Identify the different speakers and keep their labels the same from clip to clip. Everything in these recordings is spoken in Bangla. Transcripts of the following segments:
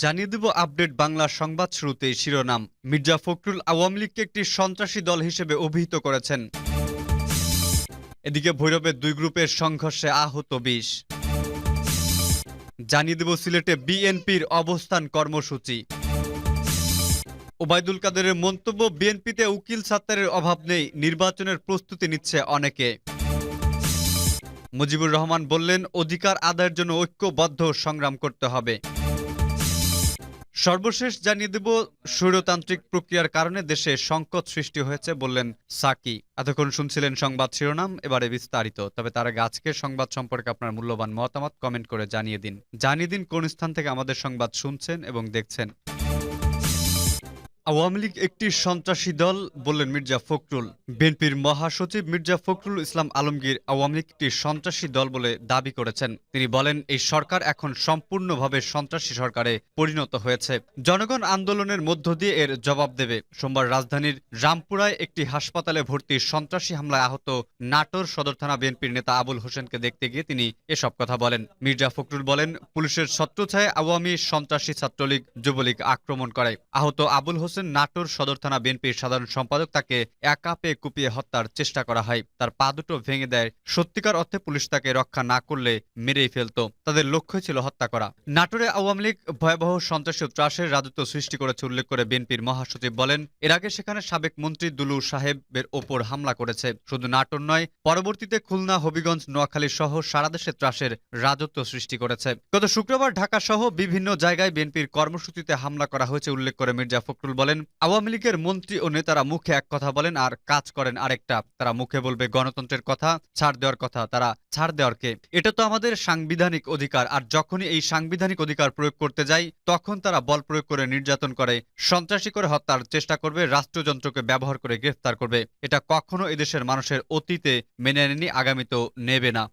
Speaker 1: জানিয়ে দেব আপডেট বাংলা সংবাদ শুরুতেই শিরোনাম। মির্জা ফখরুল আওয়ামী লীগকে একটি সন্ত্রাসী দল হিসেবে অভিহিত করেছেন। এদিকে ভৈরবের দুই গ্রুপের সংঘর্ষে আহত বিশ। জানিয়ে দেব সিলেটে বিএনপির অবস্থান কর্মসূচি। ওবায়দুল কাদেরের মন্তব্য, বিএনপিতে উকিল সাত্তারের অভাব নেই, নির্বাচনের প্রস্তুতি নিচ্ছে অনেকে। মুজিবুর রহমান বললেন, অধিকার আদায়ের জন্য ঐক্যবদ্ধ সংগ্রাম করতে হবে। সর্বশেষ জানিয়ে দেব, স্বৈরতান্ত্রিক প্রক্রিয়ার কারণে দেশে সংকট সৃষ্টি হয়েছে বললেন সাকি। এতক্ষণ শুনছিলেন সংবাদ শিরোনাম, এবারে বিস্তারিত। তবে তার আগে সংবাদ সম্পর্কে আপনার মূল্যবান মতামত কমেন্ট করে জানিয়ে দিন। জানিয়ে দিন কোন স্থান থেকে আমাদের সংবাদ শুনছেন এবং দেখছেন। আওয়ামী লীগ একটি সন্ত্রাসী দল বললেন মির্জা ফখরুল। বিএনপির মহাসচিব মির্জা ফখরুল ইসলাম আলমগীর আওয়ামী লীগ একটি সন্ত্রাসী দল বলে দাবি করেছেন। তিনি বলেন, এই সরকার এখন সম্পূর্ণভাবে সন্ত্রাসী সরকারে পরিণত হয়েছে। জনগণ আন্দোলনের মধ্য দিয়ে এর জবাব দেবে। সোমবার রাজধানীর রামপুরায় একটি হাসপাতালে ভর্তি সন্ত্রাসী হামলায় আহত নাটোর সদর থানা বিএনপির নেতা আবুল হোসেনকে দেখতে গিয়ে তিনি এসব কথা বলেন। মির্জা ফখরুল বলেন, পুলিশের ছত্রছায় আওয়ামী সন্ত্রাসী ছাত্রলীগ যুবলীগ আক্রমণ করে। আহত আবুল হোসেন নাটোর সদর থানা বিএনপির সাধারণ সম্পাদক তাকে একা পেয়ে কুপিয়ে হত্যার চেষ্টা করা হয়। তার পা দুটো ভেঙে দেয়। সত্যিকার অর্থে পুলিশ তাকে রক্ষা না করলে মেরেই ফেলত। তাদের লক্ষ্য ছিল হত্যা করা। নাটোরে আওয়ামী লীগ ভয়াবহ সন্ত্রাসী ত্রাসের রাজত্ব সৃষ্টি করেছে উল্লেখ করে বিএনপির মহাসচিব বলেন, এর আগে সেখানে সাবেক মন্ত্রী দুলু সাহেবের ওপর হামলা করেছে। শুধু নাটোর নয়, পরবর্তীতে খুলনা, হবিগঞ্জ, নোয়াখালী সহ সারা দেশে ত্রাসের রাজত্ব সৃষ্টি করেছে। গত শুক্রবার ঢাকা সহ বিভিন্ন জায়গায় বিএনপির কর্মসূচিতে হামলা করা হয়েছে উল্লেখ করে মির্জা ফখরুল বলেন, আওয়ামী লীগের মন্ত্রী ও নেতারা মুখে এক কথা বলেন আর কাজ করেন আরেকটা। তারা মুখে বলবে গণতন্ত্রের কথা, ছাড় দেওয়ার কথা, তারা ছাড় দেওয়ার কে এটা তো আমাদের সাংবিধানিক অধিকার, আর যখনই এই সাংবিধানিক অধিকার প্রয়োগ করতে যাই, তখন তারা বল প্রয়োগ করে নির্যাতন করে, সন্ত্রাসী করে হত্যার চেষ্টা করবে, রাষ্ট্রযন্ত্রকে ব্যবহার করে গ্রেফতার করবে। এটা কখনো এদেশের মানুষের অতীতে মেনে নেয়নি আগামীতেও নেবে না।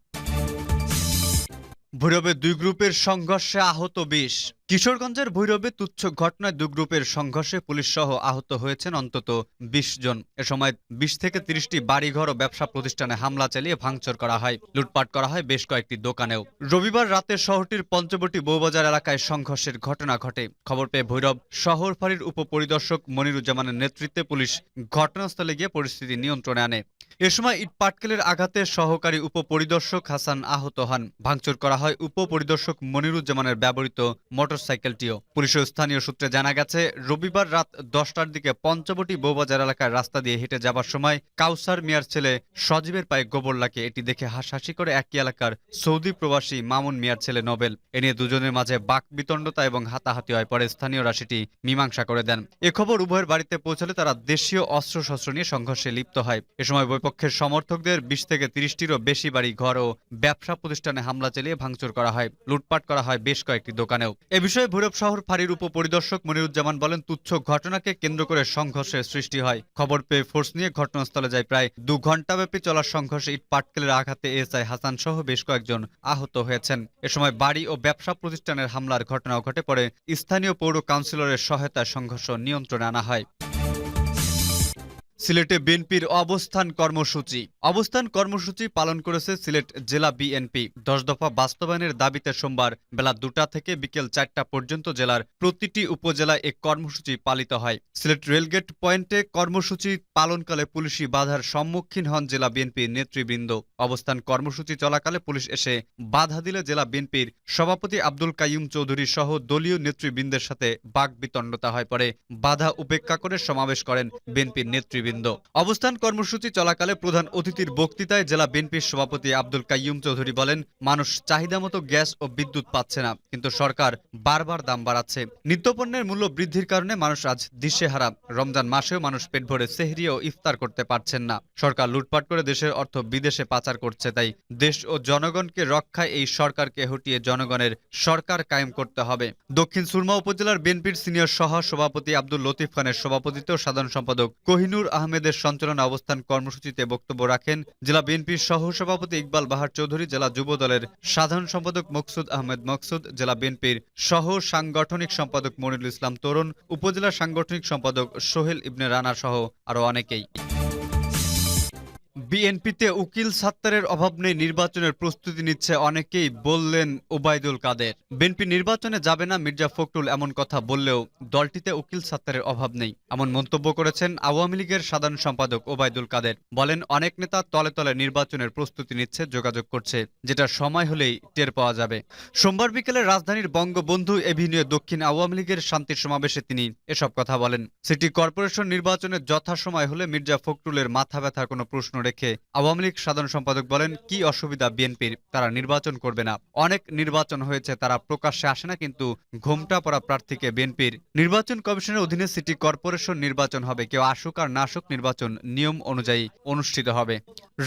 Speaker 1: ভৈরবে দুই গ্রুপের সংঘর্ষে আহত বিশ। কিশোরগঞ্জের ভৈরবে তুচ্ছ ঘটনায় দুই গ্রুপের সংঘর্ষে পুলিশ সহ আহত হয়েছেন অন্তত বিশ জন। এ সময় বিশ থেকে তিরিশটি বাড়িঘর ও ব্যবসা প্রতিষ্ঠানে হামলা চালিয়ে ভাঙচুর করা হয়। লুটপাট করা হয় বেশ কয়েকটি দোকানেও। রবিবার রাতে শহরটির পঞ্চবটি বৌবাজার এলাকায় সংঘর্ষের ঘটনা ঘটে। খবর পেয়ে ভৈরব শহর ফাঁড়ির উপপরিদর্শক মনিরুজ্জামানের নেতৃত্বে পুলিশ ঘটনাস্থলে গিয়ে পরিস্থিতি নিয়ন্ত্রণে আনে। এ সময় ইট পাটকেলের আঘাতে সহকারী উপপরিদর্শক হাসান আহত হন। ভাঙচুর করা হয় উপপরিদর্শক মনিরুজ্জামানের ব্যবহৃত মোটরসাইকেলটিও। পুলিশ ও স্থানীয় সূত্রে জানা গেছে, রবিবার রাত দশটার দিকে পঞ্চবটি বৌবাজার এলাকার রাস্তা দিয়ে হেঁটে যাবার সময় কাউসার মিয়ার ছেলে সজীবের পায়ে গোবর লাগে এটি দেখে হাসাহাসি করে একই এলাকার সৌদি প্রবাসী মামুন মিয়ার ছেলে নোবেল। এ নিয়ে দুজনের মাঝে বাক বিতণ্ডতা এবং হাতাহাতি হয় পরে স্থানীয়রা সেটি মীমাংসা করে দেন। এ খবর উভয়ের বাড়িতে পৌঁছলে তারা দেশীয় অস্ত্রশস্ত্র নিয়ে সংঘর্ষে লিপ্ত হয়। এ সময় বৈপক্ষের সমর্থকদের বিশ থেকে তিরিশটিরও বেশি বাড়ি, ঘর ও ব্যবসা প্রতিষ্ঠানে হামলা চালিয়ে ভাঙচুর করা হয়। লুটপাট করা হয় বেশ কয়েকটি দোকানেও। এ বিষয়ে ভৈরব শহর ফাঁড়ির উপপরিদর্শক মনিরুজ্জামান বলেন, তুচ্ছ ঘটনাকে কেন্দ্র করে সংঘর্ষের সৃষ্টি হয়। খবর পেয়ে ফোর্স নিয়ে ঘটনাস্থলে যায় প্রায় দু ঘণ্টাব্যাপী চলা সংঘর্ষে ইট পাটকেলের আঘাতে এসআই হাসান সহ বেশ কয়েকজন আহত হয়েছেন। এ সময় বাড়ি ও ব্যবসা প্রতিষ্ঠানের হামলার ঘটনাও ঘটে পরে স্থানীয় পৌর কাউন্সিলরের সহায়তায় সংঘর্ষ নিয়ন্ত্রণে আনা হয়। সিলেটে বিএনপির অবস্থান কর্মসূচি। অবস্থান কর্মসূচি পালন করেছে সিলেট জেলা বিএনপি। দশ দফা বাস্তবায়নের দাবিতে সোমবার বেলা দুটা থেকে বিকেল চারটা পর্যন্ত জেলার প্রতিটি উপজেলায় এক কর্মসূচি পালিত হয়। সিলেট রেলগেট পয়েন্টে কর্মসূচি পালনকালে পুলিশি বাধার সম্মুখীন হন জেলা বিএনপির নেতৃবৃন্দ। অবস্থান কর্মসূচি চলাকালে পুলিশ এসে বাধা দিলে জেলা বিএনপির সভাপতি আব্দুল কাইম চৌধুরী সহ দলীয় নেতৃবৃন্দের সাথে বাক বিতণ্ডতা হয় পরে বাধা উপেক্ষা করে সমাবেশ করেন বিএনপির নেতৃবৃন্দ। অবস্থান কর্মসূচি চলাকালে প্রধান অতিথির বক্তৃতায় জেলা বিএনপির সভাপতি আব্দুল কাইয়ুম চৌধুরী বলেন, মানুষ চাহিদা মতো গ্যাস ও বিদ্যুৎ পাচ্ছে না, কিন্তু সরকার বারবার দাম বাড়াচ্ছে। নিত্যপণ্যের মূল্য বৃদ্ধির কারণে মানুষ আজ দিশেহারা। রমজান মাসেও মানুষ পেট ভরে সেহরি ও ইফতার করতে পারছেন না। সরকার লুটপাট করে দেশের অর্থ বিদেশে পাচার করছে, তাই দেশ ও জনগণকে রক্ষায় এই সরকারকে হটিয়ে জনগণের সরকার কায়েম করতে হবে। দক্ষিণ সুরমা উপজেলার বিএনপির সিনিয়র সহ সভাপতি আব্দুল লতিফ খানের সভাপতিত্ব সাধারণ সম্পাদক কোহিনুর আহমেদের সঞ্চালনা অবস্থান কর্মসূচিতে বক্তব্য রাখেন জেলা বিএনপির সহসভাপতি ইকবাল বাহার চৌধুরী, জেলা যুব দলের সাধারণ সম্পাদক মকসুদ আহমেদ মকসুদ, জেলা বিএনপির সহ সাংগঠনিক সম্পাদক মনিরুল ইসলাম তরুণ, উপজেলা সাংগঠনিক সম্পাদক সোহেল ইবনে রানা সহ আরও অনেকেই। বিএনপিতে উকিল সাত্তারের অভাব নেই, নির্বাচনের প্রস্তুতি নিচ্ছে অনেকেই, বললেন ওবায়দুল কাদের। বিএনপি নির্বাচনে যাবে না মির্জা ফখরুল এমন কথা বললেও দলটিতে উকিল সাত্তারের অভাব নেই, এমন মন্তব্য করেছেন আওয়ামী লীগের সাধারণ সম্পাদক ওবায়দুল কাদের। বলেন, অনেক নেতা তলে তলে নির্বাচনের প্রস্তুতি নিচ্ছে, যোগাযোগ করছে, যেটা সময় হলেই টের পাওয়া যাবে। সোমবার বিকেলে রাজধানীর বঙ্গবন্ধু এভিনিউ দক্ষিণ আওয়ামী লীগের শান্তি সমাবেশে তিনি এসব কথা বলেন। সিটি কর্পোরেশন নির্বাচনের যথাসময় হলে মির্জা ফখরুলের মাথা ব্যথার কোনো প্রশ্ন রেখে আওয়ামী লীগ সাধারণ সম্পাদক বলেন, কি অসুবিধা বিএনপির? তারা নির্বাচন করবে না। অনেক নির্বাচন হয়েছে, তারা প্রকাশ্যে আসে না, কিন্তু ঘোমটা পড়া প্রার্থীকে বিএনপির নির্বাচন কমিশনের অধীনে সিটি কর্পোরেশন নির্বাচন হবে। কেউ আসুক আর না আসুক, নির্বাচন নিয়ম অনুযায়ী অনুষ্ঠিত হবে।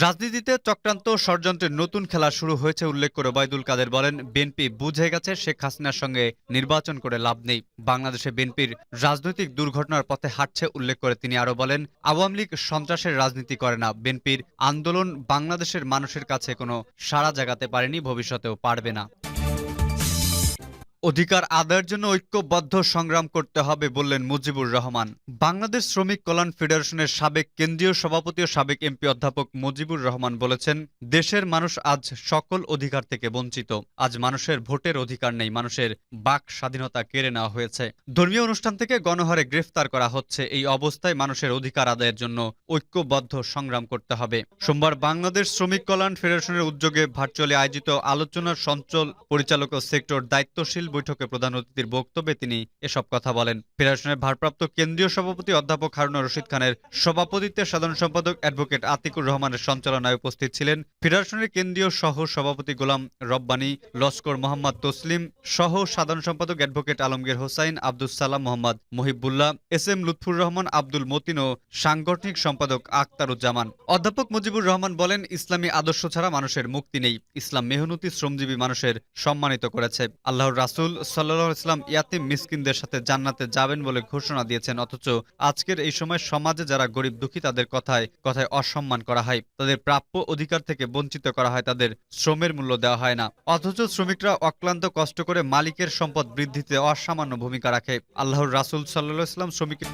Speaker 1: রাজনীতিতে চক্রান্ত ষড়যন্ত্রের নতুন খেলা শুরু হয়েছে, উল্লেখ করে ওবায়দুল কাদের বলেন, বিএনপি বুঝে গেছে, শেখ হাসিনার সঙ্গে নির্বাচন করে লাভ নেই। বাংলাদেশে বিএনপির রাজনৈতিক দুর্ঘটনার পথে হাঁটছে, উল্লেখ করে তিনি আরও বলেন, আওয়ামী লীগ সন্ত্রাসের রাজনীতি করে না বিএনপির আন্দোলন বাংলাদেশের মানুষের কাছে কোনো সাড়া জাগাতে পারেনি ভবিষ্যতেও পারবে না। অধিকার আদায়ের জন্য ঐক্যবদ্ধ সংগ্রাম করতে হবে বললেন মুজিবুর রহমান। বাংলাদেশ শ্রমিক কল্যাণ ফেডারেশনের সাবেক কেন্দ্রীয় সভাপতি ও সাবেক এমপি অধ্যাপক মুজিবুর রহমান বলেছেন, দেশের মানুষ আজ সকল অধিকার থেকে বঞ্চিত। আজ মানুষের ভোটের অধিকার নেই, মানুষের বাক স্বাধীনতা কেড়ে নেওয়া হয়েছে। ধর্মীয় অনুষ্ঠান থেকে গণহারে গ্রেফতার করা হচ্ছে। এই অবস্থায় মানুষের অধিকার আদায়ের জন্য ঐক্যবদ্ধ সংগ্রাম করতে হবে। সোমবার বাংলাদেশ শ্রমিক কল্যাণ ফেডারেশনের উদ্যোগে ভার্চুয়ালি আয়োজিত আলোচনার সঞ্চল পরিচালক ও সেক্টর দায়িত্বশীল বৈঠকে প্রধান অতিথির বক্তব্যে তিনি এসব কথা বলেন। ফেডারেশনের ভারপ্রাপ্ত কেন্দ্রীয় সভাপতি অধ্যাপক হারুন রশিদ খানের সভাপতিত্বে সাধারণ সম্পাদক অ্যাডভোকেট আতিকুর রহমানের সঞ্চালনায় উপস্থিত ছিলেন ফেডারেশনের কেন্দ্রীয় সহ সভাপতি গোলাম রব্বানী, লস্কর মোহাম্মদ তসলিম সহ সাধারণ সম্পাদক advocate Alamgir Hossain Abdul Salam Mohammad Mohibullah, S M Lutfur Rahman, Abdul Matin ও সাংগঠনিক সম্পাদক আক্তারুজ্জামান অধ্যাপক মুজিবুর রহমান বলেন, ইসলামী আদর্শ ছাড়া মানুষের মুক্তি নেই। ইসলাম মেহনতি, শ্রমজীবী মানুষের সম্মানিত করেছে। আল্লাহর রাসূল সাল্লাহ ইসলাম ইয়াতিম মিসকিনদের সাথে জান্নাতে যাবেন বলে ঘোষণা দিয়েছেন, অথচ আজকের এই সময় সমাজে যারা গরিব দুঃখী তাদের কথায় কথায় অসম্মান করা হয়। তাদের প্রাপ্য অধিকার থেকে বঞ্চিত করা হয়, তাদের শ্রমের মূল্য দেওয়া হয় না। অথচ শ্রমিকরা অক্লান্ত কষ্ট করে মালিকের সম্পদ বৃদ্ধিতে অসামান্য ভূমিকা রাখে। আল্লাহর রাসুল সাল্লাহ ইসলাম শ্রমিকের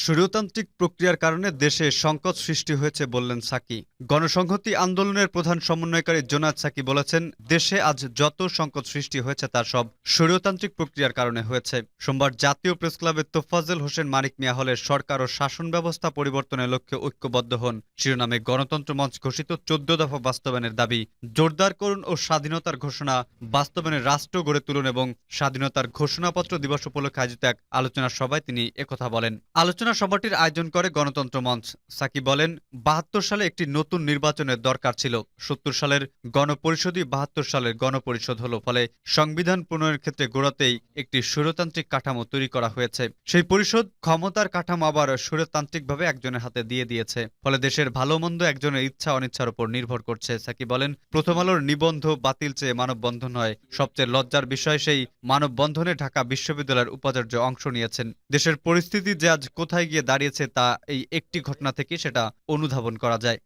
Speaker 1: স্বৈরতান্ত্রিক প্রক্রিয়ার কারণে দেশে সংকট সৃষ্টি হয়েছে বললেন সাকি। গণসংহতি আন্দোলনের প্রধান সমন্বয়কারী জোনাদ সাকি বলেছেন, দেশে আজ যত সংকট সৃষ্টি হয়েছে তা সব স্বৈরতান্ত্রিক প্রক্রিয়ার কারণে হয়েছে। সোমবার জাতীয় প্রেস ক্লাবে তোফাজেল হোসেন মানিক মিয়া হলে সরকার ও শাসন ব্যবস্থা পরিবর্তনের লক্ষ্যে ঐক্যবদ্ধ হন। শিরোনামে গণতন্ত্র মঞ্চ ঘোষিত চোদ্দ দফা বাস্তবায়নের দাবি, জোরদার করুন ও স্বাধীনতার ঘোষণা বাস্তবায়নের রাষ্ট্র গড়ে তুলুন এবং স্বাধীনতার ঘোষণাপত্র দিবস উপলক্ষে আয়োজিত এক আলোচনা সভায় তিনি একথা বলেন। আলোচনা সভাটির আয়োজন করে গণতন্ত্র মঞ্চ। সাকি বলেন, বাহাত্তর সালে একটি নতুন নির্বাচনের দরকার ছিল। সত্তর সালের গণপরিষদই বাহাত্তর সালের গণপরিষদ হলো, ফলে সংবিধান প্রণয়নের ক্ষেত্রে গোড়াতেই একটি স্বৈরতান্ত্রিক কাঠামো তৈরি করা হয়েছে। সেই পরিষদ ক্ষমতার কাঠামো আবার স্বৈরতান্ত্রিকভাবে একজনের হাতে দিয়ে দিয়েছে, ফলে দেশের ভালো মন্দ একজনের ইচ্ছা অনিচ্ছার উপর নির্ভর করছে। সাকি বলেন, প্রথম আলোর নিবন্ধ বাতিল চেয়ে মানববন্ধন হয়। সবচেয়ে লজ্জার বিষয় সেই মানববন্ধনে ঢাকা বিশ্ববিদ্যালয়ের উপাচার্য অংশ নিয়েছেন। দেশের পরিস্থিতি যে আজ কোথায় গিয়ে দাঁড়িয়েছে তা এই একটি ঘটনা থেকে সেটা অনুধাবন করা যায়।